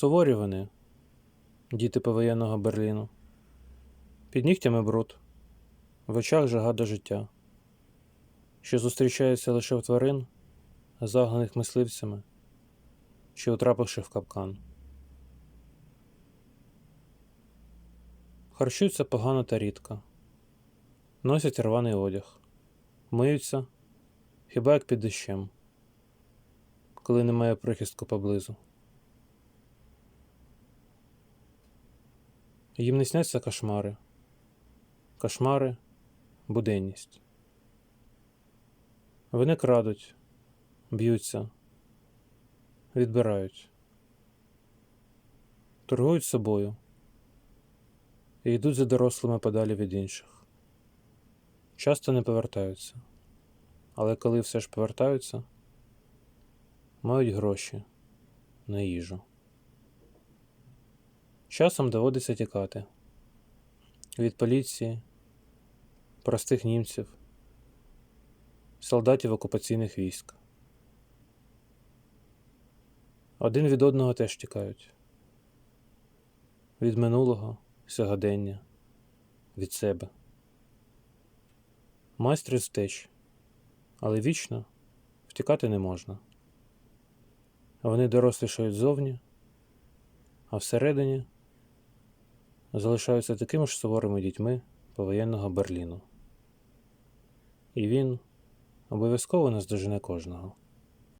Суворі вони, діти повоєнного Берліну. Під нігтями бруд, в очах жага до життя, що зустрічається лише в тварин, загнаних мисливцями чи утрапивши в капкан. Харчуються погано та рідко, носять рваний одяг, миються хіба як під дощем, коли немає прихистку поблизу. Їм не сняться кошмари, кошмари буденність. Вони крадуть, б'ються, відбирають, торгують собою і йдуть за дорослими подалі від інших. Часто не повертаються, але коли все ж повертаються, мають гроші на їжу. Часом доводиться тікати від поліції, простих німців, солдатів окупаційних військ. Один від одного теж тікають від минулого, сьогодення, від себе. Майстри втеч, але вічно втікати не можна. Вони дорослішають зовні, а всередині залишаються такими ж суворими дітьми повоєнного Берліну. І він обов'язково наздожене кожного.